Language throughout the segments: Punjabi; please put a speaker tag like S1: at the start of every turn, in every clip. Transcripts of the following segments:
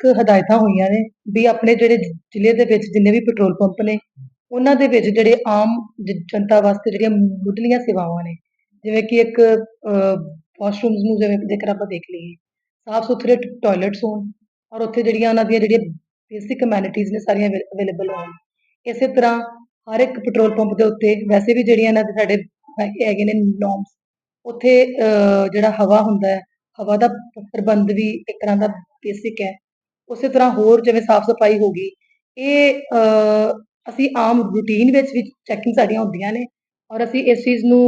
S1: ਇੱਕ ਹਦਾਇਤਾਂ ਹੋਈਆਂ ਨੇ ਵੀ ਆਪਣੇ ਜਿਹੜੇ ਜ਼ਿਲ੍ਹੇ ਦੇ ਵਿੱਚ ਜਿੰਨੇ ਵੀ ਪੈਟਰੋਲ ਪੰਪ ਨੇ ਉਹਨਾਂ ਦੇ ਵਿੱਚ ਜਿਹੜੇ ਆਮ ਜਨਤਾ ਵਾਸਤੇ ਜਿਹੜੀਆਂ ਮੁੱਢਲੀਆਂ ਸੇਵਾਵਾਂ ਨੇ ਜਿਵੇਂ ਕਿ ਇੱਕ ਵਾਸ਼ਰੂਮਸ ਨੂੰ ਜਿਵੇਂ ਜੇਕਰ ਆਪਾਂ ਦੇਖ ਲਈਏ ਸਾਫ਼ ਸੁਥਰੇ ਟਾਇਲਟਸ ਹੋਣ ਔਰ ਉੱਥੇ ਜਿਹੜੀਆਂ ਉਹਨਾਂ ਦੀਆਂ ਜਿਹੜੀਆਂ ਬੇਸਿਕ ਅਮੈਨਿਟੀਜ਼ ਨੇ ਸਾਰੀਆਂ ਅਵੇਲੇਬਲ ਹੋਣ। ਇਸੇ ਤਰ੍ਹਾਂ ਹਰ ਇੱਕ ਪੈਟਰੋਲ ਪੰਪ ਦੇ ਉੱਤੇ ਵੈਸੇ ਵੀ ਜਿਹੜੀਆਂ ਇਹਨਾਂ ਦੇ ਸਾਡੇ ਹੈਗੇ ਨੇ ਨੋਰਮਸ ਉੱਥੇ ਅਹ, ਜਿਹੜਾ ਹਵਾ ਹੁੰਦਾ ਹੈ ਹਵਾ ਦਾ ਪ੍ਰਬੰਧ ਵੀ ਇੱਕ ਤਰ੍ਹਾਂ ਦਾ ਬੇਸਿਕ ਹੈ। ਉਸੇ ਤਰ੍ਹਾਂ ਹੋਰ ਜਿਵੇਂ ਸਾਫ਼ ਸਫ਼ਾਈ ਹੋ ਗਈ ਇਹ ਅਸੀਂ ਆਮ ਰੂਟੀਨ ਵਿੱਚ ਵੀ ਚੈਕਿੰਗ ਸਾਡੀਆਂ ਹੁੰਦੀਆਂ ਨੇ ਔਰ ਅਸੀਂ ਇਸ ਚੀਜ਼ ਨੂੰ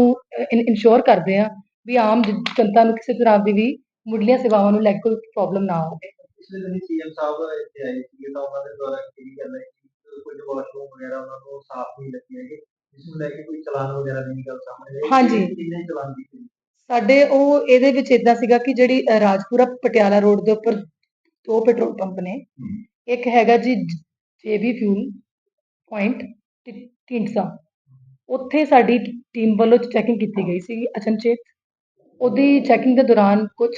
S1: ਇਨਸ਼ੋਰ ਕਰਦੇ ਹਾਂ ਵੀ ਆਮ ਜਨਤਾ ਨੂੰ ਕਿਸੇ ਤਰ੍ਹਾਂ ਦੀ ਵੀ ਮੁੱਢਲੀਆਂ ਸੇਵਾਵਾਂ ਨੂੰ ਲੈ ਕੇ ਕੋਈ ਪ੍ਰੋਬਲਮ ਨਾ ਹੋਵੇ।
S2: ਪਿਛਲੇ ਦਿਨੀ ਸੀਐਮ ਸਾਹਿਬ ਇੱਥੇ ਆਏ ਸੀ ਤਾਂ ਉਹਨਾਂ ਦੇ ਦੁਆਰਾ ਕਿਹੜੀ ਗੱਲ ਹੈ ਕਿ ਕੁਝ ਵਾਸ਼ਰੂਮ ਵਗੈਰਾ ਉਹਨਾਂ ਨੂੰ ਸਾਫ਼ ਨਹੀਂ ਲੱਗੇ ਹੈਗੇ ਜਿਸ ਨੂੰ ਲੈ ਕੇ ਕੋਈ ਚਲਾਨ ਵਗੈਰਾ ਦੀ ਗੱਲ ਸਾਹਮਣੇ ਆਈ।
S1: ਹਾਂਜੀ।
S2: ਕਿੰਨੇ ਚਲਾਨ ਕੀਤੇ
S1: ਸਾਡੇ ਉਹ ਇਹਦੇ ਵਿੱਚ ਇਦਾਂ ਸੀਗਾ ਕਿ ਜਿਹੜੀ ਰਾਜਪੁਰਾ ਪਟਿਆਲਾ ਰੋਡ ਦੇ ਉੱਪਰ ਦੋ ਪੈਟਰੋਲ ਪੰਪ ਨੇ। ਇੱਕ ਹੈਗਾ ਜੀ ਜੇਬੀ ਫਿਊਲ ਪੁਆਇੰਟ ਢੀਂਡਸਾ ਉੱਥੇ ਸਾਡੀ ਟੀਮ ਵੱਲੋਂ ਚੈਕਿੰਗ ਕੀਤੀ ਗਈ ਸੀ ਅਚਨਚੇਤ। ਉਹਦੀ ਚੈਕਿੰਗ ਦੇ ਦੌਰਾਨ ਕੁਝ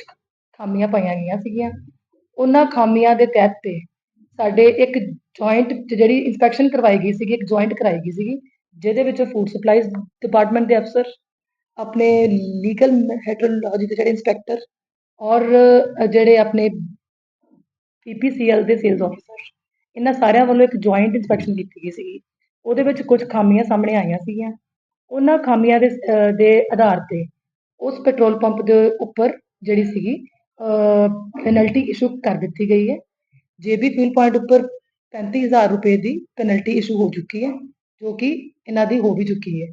S1: ਖਾਮੀਆਂ ਪਾਈਆਂ ਗਈਆਂ ਸੀਗੀਆਂ। ਉਹਨਾਂ ਖਾਮੀਆਂ ਦੇ ਤਹਿਤ ਤੇ ਸਾਡੇ ਇੱਕ ਜੁਆਇੰਟ ਜਿਹੜੀ ਇਨਸਪੈਕਸ਼ਨ ਕਰਵਾਈ ਗਈ ਸੀਗੀ ਇੱਕ ਜੁਆਇੰਟ ਕਰਾਈ ਗਈ ਸੀਗੀ ਜਿਹਦੇ ਵਿੱਚ ਫੂਡ ਸਪਲਾਈਜ਼ ਡਿਪਾਰਟਮੈਂਟ ਦੇ ਅਫਸਰ ਆਪਣੇ ਲੀਗਲ ਹੈਡਰੋਲੋਜੀ ਦੇ ਜਿਹੜੇ ਇੰਸਪੈਕਟਰ ਔਰ ਜਿਹੜੇ ਆਪਣੇ ਪੀਪੀਸੀਐਲ ਦੇ ਸੇਲਸ ਆਫੀਸਰ ਇਹਨਾਂ ਸਾਰਿਆਂ ਵੱਲੋਂ ਇੱਕ ਜੁਆਇੰਟ ਇਨਸਪੈਕਸ਼ਨ ਕੀਤੀ ਗਈ ਸੀਗੀ। ਉਹਦੇ ਵਿੱਚ ਕੁਝ ਖਾਮੀਆਂ ਸਾਹਮਣੇ ਆਈਆਂ ਸੀਗੀਆਂ। ਉਹਨਾਂ ਖਾਮੀਆਂ ਦੇ ਦੇ ਆਧਾਰ ਤੇ ਉਸ ਪੈਟਰੋਲ ਪੰਪ ਦੇ ਉੱਪਰ ਜਿਹੜੀ ਸੀਗੀ ਪੈਨਲਟੀ ਇਸ਼ੂ ਕਰ ਦਿੱਤੀ ਗਈ ਹੈ। ਜੇਬੀ ਫਿਊਲ ਪੁਆਇੰਟ ਉੱਪਰ 35000 ਰੁਪਏ ਦੀ ਪੈਨਲਟੀ ਇਸ਼ੂ ਹੋ ਚੁੱਕੀ ਹੈ ਜੋ ਕਿ ਇਹਨਾਂ ਦੀ ਹੋ ਵੀ ਚੁੱਕੀ ਹੈ।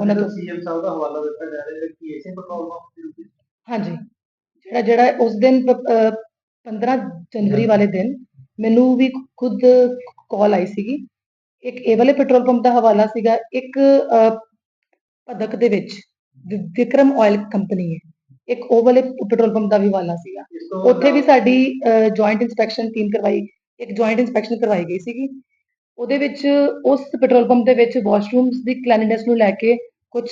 S1: ਉਹਨਾਂ ਤੋਂ-
S2: ਸੀਐਮ ਸਾਹਿਬ ਦਾ ਹਵਾਲਾ ਦਿੱਤਾ ਜਾ ਰਿਹਾ ਹੈ ਕਿ ਇਸੇ ਪੈਟਰੋਲ ਪੰਪ ਦੇ ਉੱਤੇ
S1: ਹਾਂਜੀ। ਜਿਹੜਾ ਜਿਹੜਾ ਉਸ ਦਿਨ 15 ਜਨਵਰੀ ਵਾਲੇ ਦਿਨ ਮੈਨੂੰ ਵੀ ਖੁਦ ਕਾਲ ਆਈ ਸੀਗੀ। ਇੱਕ ਇਹ ਵਾਲੇ ਪੈਟਰੋਲ ਪੰਪ ਦਾ ਹਵਾਲਾ ਸੀਗਾ। ਇੱਕ ਅਹ, ਦੇ ਵਿੱਚ ਵਿਕਰਮ ਆਇਲ ਕੰਪਨੀ ਹੈ। ਇੱਕ ਉਹ ਵਾਲੇ ਪੈਟਰੋਲ ਪੰਪ ਦਾ ਵੀ ਹਵਾਲਾ ਸੀਗਾ। ਉੱਥੇ ਵੀ ਸਾਡੀ ਜੁਆਇੰਟ ਇਨਸਪੈਕਸ਼ਨ ਟੀਮ ਕਰਵਾਈ ਇੱਕ ਜੁਆਇੰਟ ਇਨਸਪੈਕਸ਼ਨ ਕਰਵਾਈ ਗਈ ਸੀਗੀ। ਉਹਦੇ ਵਿੱਚ ਉਸ ਪੈਟਰੋਲ ਪੰਪ ਦੇ ਵਿੱਚ ਵਾਸ਼ਰੂਮਸ ਦੀ ਕਲੀਨੈਂਸ ਨੂੰ ਲੈ ਕੇ ਕੁਝ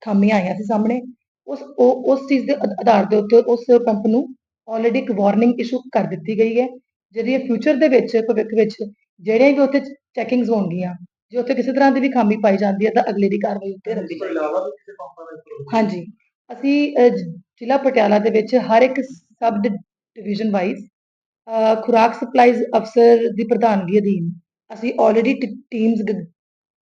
S1: ਖਾਮੀਆਂ ਆਈਆਂ ਸੀ ਸਾਹਮਣੇ। ਉਸ ਉਸ ਚੀਜ਼ ਦੇ ਆਧਾਰ ਦੇ ਉੱਤੇ ਉਸ ਪੰਪ ਨੂੰ ਆਲਰੇਡੀ ਇੱਕ ਵਾਰਨਿੰਗ ਇਸ਼ੂ ਕਰ ਦਿੱਤੀ ਗਈ ਹੈ। ਜਿਹੜੀ ਫਿਊਚਰ ਦੇ ਵਿੱਚ ਭਵਿੱਖ ਵਿੱਚ ਜਿਹੜੀਆਂ ਵੀ ਉੱਥੇ ਚੈਕਿੰਗਸ ਹੋਣਗੀਆਂ ਜੇ ਉੱਥੇ ਕਿਸੇ ਤਰ੍ਹਾਂ ਦੀ ਵੀ ਖਾਮੀ ਪਾਈ ਜਾਂਦੀ ਹੈ ਤਾਂ ਅਗਲੇ ਦੀ ਕਾਰਵਾਈ ਉੱਤੇ ਰੱਖੀ
S2: ਇਸ ਤੋਂ ਇਲਾਵਾ ਵੀ ਕਿਸੇ ਪੰਪਾਂ ਦਾ ਪ੍ਰੋਗਰਾਮ
S1: ਹਾਂਜੀ। ਅਸੀਂ ਜ਼ਿਲ੍ਹਾ ਪਟਿਆਲਾ ਦੇ ਵਿੱਚ ਹਰ ਇੱਕ ਸਬ ਡਿਵੀਜ਼ਨ ਵਾਈਜ਼ ਖੁਰਾਕ ਸਪਲਾਈਜ਼ ਅਫਸਰ ਦੀ ਪ੍ਰਧਾਨਗੀ ਅਧੀਨ ਅਸੀਂ ਆਲਰੇਡੀ ਟੀਮਸ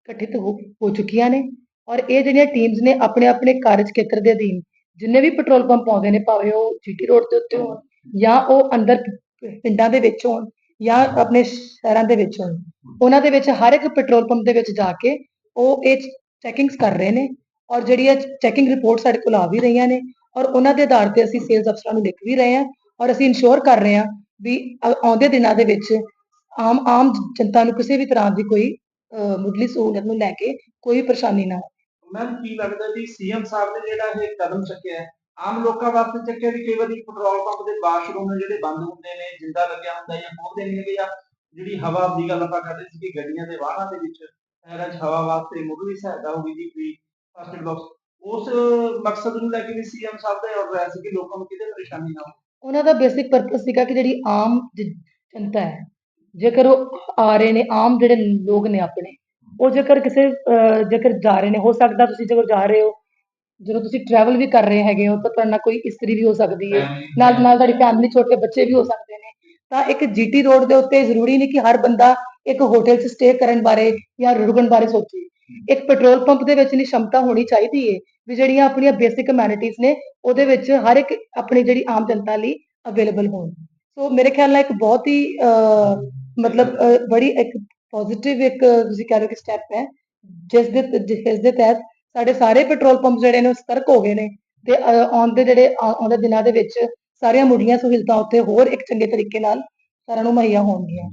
S1: ਗਠਿਤ ਹੋ ਚੁੱਕੀਆਂ ਨੇ। ਔਰ ਇਹ ਜਿਹੜੀਆਂ ਟੀਮਸ ਨੇ ਆਪਣੇ ਆਪਣੇ ਕਾਰਜ ਖੇਤਰ ਦੇ ਅਧੀਨ ਜਿੰਨੇ ਵੀ ਪੈਟਰੋਲ ਪੰਪ ਆਉਂਦੇ ਨੇ ਭਾਵੇਂ ਉਹ ਜੀਟੀ ਰੋਡ ਦੇ ਉੱਤੇ ਹੋਣ ਜਾਂ ਉਹ ਅੰਦਰ ਪਿੰਡਾਂ ਦੇ ਵਿੱਚ ਹੋਣ ਜਾਂ ਆਪਣੇ ਸ਼ਹਿਰਾਂ ਦੇ ਵਿੱਚ ਹੋਣ ਉਹਨਾਂ ਦੇ ਵਿੱਚ ਹਰ ਇੱਕ ਪੈਟਰੋਲ ਪੰਪ ਦੇ ਵਿੱਚ ਜਾ ਕੇ ਉਹ ਇਹ ਚੈਕਿੰਗਸ ਕਰ ਰਹੇ ਨੇ ਔਰ ਜਿਹੜੀਆਂ ਚੈਕਿੰਗ ਰਿਪੋਰਟ ਸਾਡੇ ਕੋਲ ਆ ਵੀ ਰਹੀਆਂ ਨੇ ਔਰ ਉਹਨਾਂ ਦੇ ਆਧਾਰ ਤੇ ਅਸੀਂ ਸੇਲਸ ਅਫਸਰਾਂ ਨੂੰ ਲਿਖ ਵੀ ਰਹੇ ਹਾਂ ਔਰ ਅਸੀਂ ਇਨਸ਼ੋਰ ਕਰ ਰਹੇ ਹਾਂ ਵੀ ਆਉਂਦੇ ਦਿਨਾਂ ਦੇ ਵਿੱਚ ਆਮ ਆਮ ਜਨਤਾ ਨੂੰ ਕਿਸੇ ਵੀ ਤਰ੍ਹਾਂ ਦੀ ਕੋਈ ਅਹ, ਮੁੱਢਲੀ ਸਹੂਲਤ ਨੂੰ ਲੈ ਕੇ ਕੋਈ ਪਰੇਸ਼ਾਨੀ ਨਾ
S2: ਮੈਮ ਕੀ ਲੱਗਦਾ ਵੀ ਸੀਐਮ ਸਾਹਿਬ ਨੇ ਜਿਹੜਾ ਇਹ ਕਦਮ ਚੱਕਿਆ ਹੈ, ਆਮ ਲੋਕਾਂ ਵਾਸਤੇ ਚੱਕਿਆ ਵੀ ਕਈ ਵਾਰੀ ਪੈਟਰੋਲ ਪੰਪ ਦੇ ਵਾਸ਼ਰੂਮ ਨੇ ਜਿਹੜੇ ਬੰਦ ਹੁੰਦੇ ਨੇ, ਜਿੰਦਾ ਲੱਗਿਆ ਹੁੰਦਾ ਜਾਂ ਖੋਲਦੇ ਨਹੀਂ ਹੈਗੇ ਜਾਂ ਜਿਹੜੀ ਹਵਾ ਦੀ ਗੱਲ ਆਪਾਂ ਕਰਦੇ ਸੀ ਕਿ ਗੱਡੀਆਂ ਦੇ ਵਾਹਨਾਂ ਦੇ ਵਿੱਚ ਟਾਇਰਾਂ 'ਚ ਹਵਾ ਵਾਸਤੇ ਮੁੱਢਲੀ ਸਹਾਇਤਾ ਹੋਗੀ ਜੀ ਫ੍ਰੀ ਫਸਟ ਬਾਕਸ ਉਸ ਮਕਸਦ ਨੂੰ ਲੈ ਕੇ ਵੀ ਸੀਐਮ ਸਾਹਿਬ ਦਾ ਆਰਡਰ ਆਇਆ ਸੀ ਕਿ ਲੋਕਾਂ ਨੂੰ ਕਿਤੇ ਪਰੇਸ਼ਾਨੀ ਨਾ ਹੋਵੇ।
S1: ਉਹਨਾਂ ਦਾ ਬੇਸਿਕ ਪਰਪਸ ਸੀਗਾ ਕਿ ਜਿਹੜੀ ਆਮ ਜਨਤਾ ਹੈ, ਜੇਕਰ ਉਹ ਆ ਰਹੇ ਨੇ, ਆਮ ਜਿਹੜੇ ਲੋਕ ਨੇ ਆਪਣੇ ਉਹ ਜੇਕਰ ਕਿਸੇ ਜੇਕਰ ਜਾ ਰਹੇ ਨੇ ਹੋ ਸਕਦਾ ਤੁਸੀਂ ਜੇਕਰ ਜਾ ਰਹੇ ਹੋ ਜਦੋਂ ਤੁਸੀਂ ਟਰੈਵਲ ਵੀ ਕਰ ਰਹੇ ਹੈਗੇ ਹੋ ਤਾਂ ਤੁਹਾਡੇ ਨਾਲ ਕੋਈ ਇਸਤਰੀ ਵੀ ਹੋ ਸਕਦੀ ਹੈ। ਨਾਲ ਨਾਲ ਤੁਹਾਡੀ ਫੈਮਿਲੀ ਛੋਟੇ ਬੱਚੇ ਵੀ ਹੋ ਸਕਦੇ ਨੇ। ਤਾਂ ਇੱਕ ਜੀਟੀ ਰੋਡ ਦੇ ਉੱਤੇ ਜ਼ਰੂਰੀ ਨਹੀਂ ਕਿ ਹਰ ਬੰਦਾ ਇੱਕ ਹੋਟਲ 'ਚ ਸਟੇ ਕਰਨ ਬਾਰੇ ਜਾਂ ਰੁਕਣ ਬਾਰੇ ਸੋਚੇ। ਇੱਕ ਪੈਟਰੋਲ ਪੰਪ ਦੇ ਵਿੱਚ ਨਹੀਂ ਸ਼ਮਤਾ ਹੋਣੀ ਚਾਹੀਦੀ ਹੈ ਵੀ ਜਿਹੜੀਆਂ ਆਪਣੀਆਂ ਬੇਸਿਕ ਅਮੈਨਿਟੀਜ਼ ਨੇ ਉਹਦੇ ਵਿੱਚ ਹਰ ਇੱਕ ਆਪਣੀ ਜਿਹੜੀ ਆਮ ਜਨਤਾ ਲਈ ਅਵੇਲੇਬਲ ਹੋਣ। ਸੋ ਮੇਰੇ ਖਿਆਲ ਨਾਲ ਇੱਕ ਬਹੁਤ ਹੀ ਮਤਲਬ ਬੜੀ ਇੱਕ ਪੋਜ਼ਿਟਿਵ ਇੱਕ ਤੁਸੀਂ ਕਹਿ ਰਹੇ ਹੋ ਕਿ ਸਟੈਪ ਹੈ, ਜਿਸ ਦੇ ਜਿਸ ਦੇ ਤਹਿਤ ਸਾਡੇ ਸਾਰੇ ਪੈਟਰੋਲ ਪੰਪ ਜਿਹੜੇ ਨੇ ਉਹ ਸਤਰਕ ਹੋ ਗਏ ਨੇ ਤੇ ਆਉਂਦੇ ਜਿਹੜੇ ਆਉਂਦੇ ਦਿਨਾਂ ਦੇ ਵਿੱਚ ਸਾਰੀਆਂ ਮੁੱਢਲੀਆਂ ਸਹੂਲਤਾਂ ਉੱਥੇ ਹੋਰ ਇੱਕ ਚੰਗੇ ਤਰੀਕੇ ਨਾਲ ਸਾਰਿਆਂ ਨੂੰ ਮੁਹੱਈਆ ਹੋਣਗੀਆਂ।